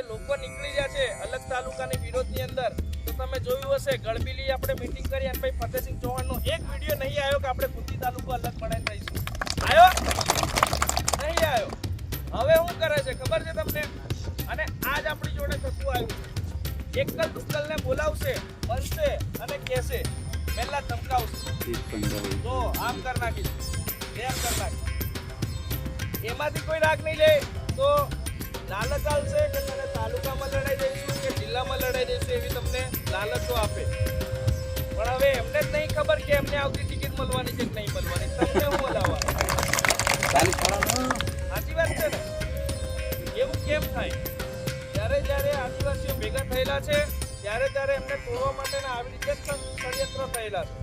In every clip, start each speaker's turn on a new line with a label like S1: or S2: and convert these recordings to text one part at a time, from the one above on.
S1: જે લોકો નીકળી ગયા છે અલગ તાલુકાની વિરોધની અંદર. તો તમે જોયું હશે ગળબીલી આપણે મિટિંગ કરી અને ભાઈ ફતેહસિંહ ચૌહાણનો એક વીડિયો નહીં આવ્યો કે આપણે ખુદી તાલુકો અલગ બનાવી દઈશું. આવ્યો? નહીં આવ્યો. હવે શું કરે છે? ખબર છે તમને? અને આજ આપણી જોડે થતું આવ્યું એકલ દુકલને બોલાવશે, બનશે અને કહેશે, પહેલા ધમકાવશે. તો આમ કર નાખીશ. આમ કર નાખીશ. એમાંથી કોઈ રાગ નહીં લે. તો લાલચ આવશે કે દઈશું લડાઈ દેશે એવી તમને લાલચો આપે. પણ હવે એમને જ નહીં ખબર કે એમને આવતી ટિકિટ મળવાની છે કે નહીં મળવાની. તમને હું બોલાવવા સાચી વાત છે ને? એવું કેમ થાય? જ્યારે જ્યારે આદિવાસીઓ ભેગા થયેલા છે ત્યારે ત્યારે એમને તોડવા માટેના આવી રીતે ષડયંત્ર થયેલા છે.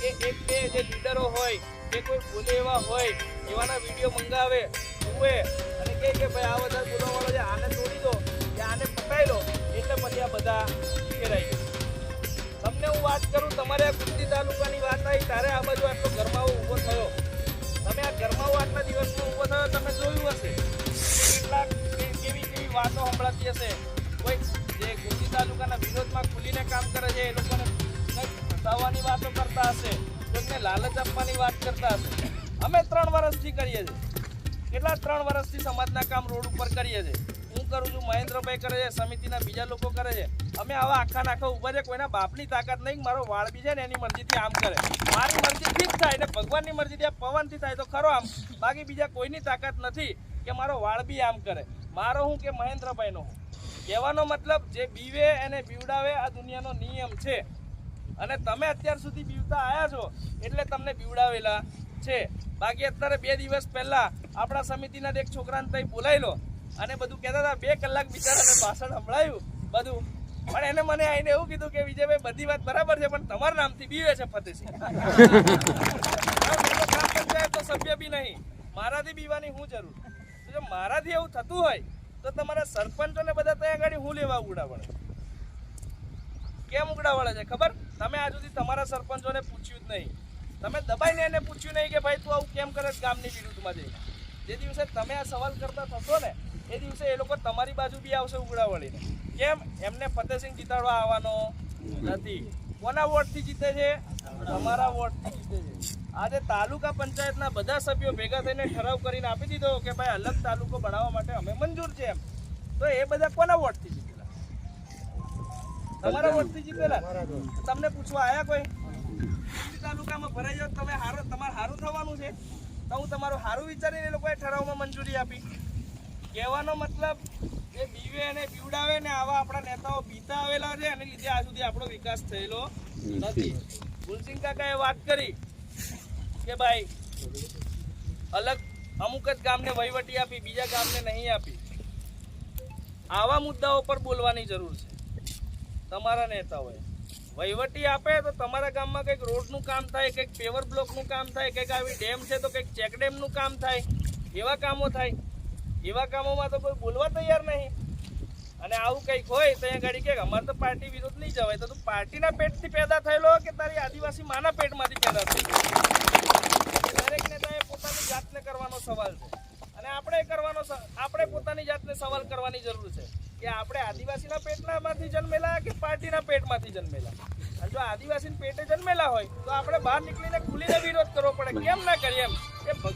S1: કે એક બે જે લીડરો હોય કે કોઈ બોલે એવા હોય એવાના વીડિયો મંગાવે જુએ અને કહે કે ભાઈ આ બધા બોલવાવાળો આ વાત આવી ત્યારે આ બાજુ આટલો ગરમાવો ઊભો થયો. તમે આ ગરમાવો આટલા દિવસમાં ઊભો થયો, તમે જોયું હશે. કેટલાક કેવી કેવી વાતો સંભળાતી હશે. કોઈ જે કુંતી તાલુકાના વિરોધમાં ખુલીને કામ કરે છે, એ લોકોને ફસાવવાની વાતો કરતા હશે કોઈને લાલચ આપવાની વાત કરતા હશે. અમે ત્રણ વર્ષથી કરીએ છીએ. કેટલા ત્રણ વર્ષથી સમાજના કામ રોડ ઉપર કરીએ છીએ. હું કરું છું, મહેન્દ્રભાઈ કરે છે, સમિતિના બીજા લોકો કરે છે. અમે આવા આખા નાખા ઊભા છે, કોઈના બાપની તાકાત નહીં, મારો વાળ બી છે ને એની મરજીથી આમ કરે. મારી મરજીથી ઠીક થાય ને ભગવાનની મરજીથી આ પવનથી થાય તો ખરો આમ. બાકી બીજા કોઈની તાકાત નથી કે મારો વાળ બી આમ કરે. મારો હું કે મહેન્દ્રભાઈનો હું? કહેવાનો મતલબ જે બીવે એને બીવડાવે આ દુનિયાનો નિયમ છે. અને તમે અત્યાર સુધી બીવતા આવ્યા છો એટલે તમને બીવડાવેલા છે. બાકી અત્યારે બે દિવસ પહેલાં આપણા સમિતિના એક છોકરાને તઈ બોલાવી લો અને બધું કહેતા હતા બે કલાક બિચારાને ભાષણ સંભળાયું બધું. પણ એને મને આવીને એવું કીધું કે વિજયભાઈ બધી વાત બરાબર છે પણ તમારા નામથી બીવે છે ફતેસિંહ હું તો સભ્ય બી નહીં. મારાથી બીવાની શું જરૂર? જો મારાથી એવું થતું હોય તો તમારા સરપંચોને બધા ત્યાં આગળ હું લેવા ઉડાવડે કેમ ઉગડાવડે છે ખબર? તમે આજ સુધી તમારા સરપંચોને પૂછ્યું જ નહીં. તમે દબાઈને એને પૂછ્યું નહીં કે ભાઈ તું આવું કેમ કરે ગામની વિરુદ્ધમાં જઈને? જે દિવસે તમે આ સવાલ કરતા થશો ને એ દિવસે એ લોકો તમારી બાજુ બી આવશે ઉગડાવળીને કેમ? એમને ફતેહસિંહ જીતાડવા આવવાનો નથી. કોના વોટથી જીતે છે? તમારા વોટથી જીતે છે. આજે તાલુકા પંચાયતના બધા સભ્યો ભેગા થઈને ઠરાવ કરીને આપી દીધો કે ભાઈ અલગ તાલુકો બનાવવા માટે અમે મંજૂર છે એમ. તો એ બધા કોના વોટથી જીતેલા? તમારા વોટથી જીતેલા? તમને પૂછવા આવ્યા કોઈ? તાલુકામાં ભરાઈ જાવ તમે હારું તમારે હારું થવાનું છે. તો હું તમારું હારું વિચારીને એ લોકોએ ઠરાવમાં મંજૂરી આપી. કહેવાનો મતલબ જે બીવે અને પીવડાવે ને આવા આપણા નેતાઓ પીતા આવેલા છે, એને લીધે આ સુધી આપણો વિકાસ થયેલો નથી. ગુલસિંહ કાકાએ વાત કરી કે ભાઈ, અલગ અમુક જ ગામને વહીવટી આપી, બીજા ગામને નહીં આપી. આવા મુદ્દાઓ પર બોલવાની જરૂર છે. તમારા નેતાઓએ. વહીવટી આપે તો તમારા ગામમાં કંઈક રોડનું કામ થાય, કંઈક પેવર બ્લોકનું કામ થાય, કંઈક આવી ડેમ છે તો કંઈક ચેક ડેમનું કામ થાય, એવા કામો થાય. એવા કામોમાં તો કોઈ બોલવા તૈયાર નહીં. અને આવું કંઈક હોય તો અહીંયા ગાડી કે અમારે તો પાર્ટી વિરોધ નહીં જવાય. તો તું પાર્ટીના પેટથી પેદા થયેલો કે તારી આદિવાસી માના પેટમાંથી પેદા થયેલો દરેક નેતાએ પોતાની જાતને કરવાનો સવાલ છે. અને આપણે કરવાનો આપણે પોતાની જાતને સવાલ કરવાની જરૂર છે કે આપણે આદિવાસીના પેટનામાંથી જન્મેલા કે પાર્ટીના પેટમાંથી જન્મેલા? અને જો આદિવાસીના પેટે જન્મેલા હોય તો આપણે બહાર નીકળીને ખુલીને વિરોધ કરવો પડે. કેમ ના કરીએ એમ? ભગવાન